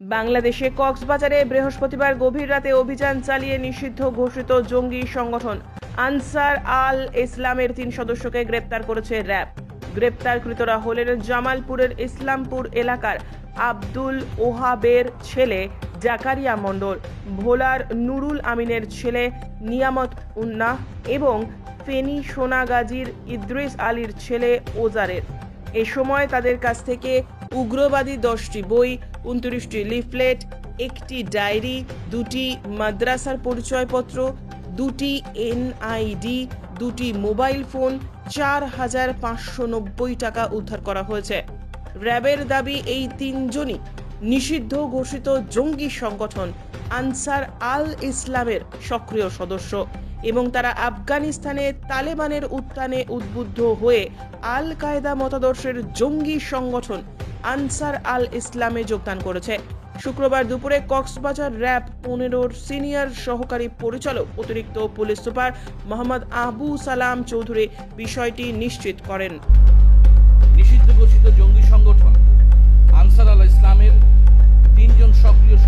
বাংলাদেশে কক্সবাজারে বৃহস্পতিবার গভীর রাতে অভিযান চালিয়ে নিষিদ্ধ ঘোষিত জঙ্গি সংগঠন আনসার আল ইসলামের তিন সদস্যকে গ্রেপ্তার করেছে র্যাব। গ্রেপ্তারকৃতরা হলেন জামালপুরের ইসলামপুর এলাকার আব্দুল ওহাবের ছেলে জাকারিয়া মণ্ডল, ভোলার নুরুল আমিনের ছেলে নিয়ামত উন্না এবং ফেনী সোনাগাজীর ইদ্রিস আলীর ছেলে ওজারের। এ সময় তাদের কাছ থেকে উগ্রবাদী দশটি বই, উনত্রিশটি লিফলেট, একটি ডায়েরি, দুটি মাদ্রাসার পরিচয়পত্র, দুটি এনআইডি, দুটি মোবাইল ফোন, চার হাজার পাঁচশো নব্বই টাকা উদ্ধার করা হয়েছে। র্যাবের দাবি, এই তিনজনই নিষিদ্ধ ঘোষিত জঙ্গি সংগঠন আনসার আল ইসলামের সক্রিয় সদস্য এবং তারা আফগানিস্তানে তালেবানের উত্থানে উদ্বুদ্ধ হয়ে আল কায়দা মতাদর্শের জঙ্গি সংগঠন আনসার আল ইসলামে যোগদান করেছে। শুক্রবার দুপুরে কক্সবাজার র্যাব পনেরোর সিনিয়র সহকারী পরিচালক অতিরিক্ত পুলিশ সুপার মোহাম্মদ আবু সালাম চৌধুরী বিষয়টি নিশ্চিত করেন। নিষিদ্ধ ঘোষিত জঙ্গি সংগঠন আনসার আল ইসলামের তিনজন সক্রিয়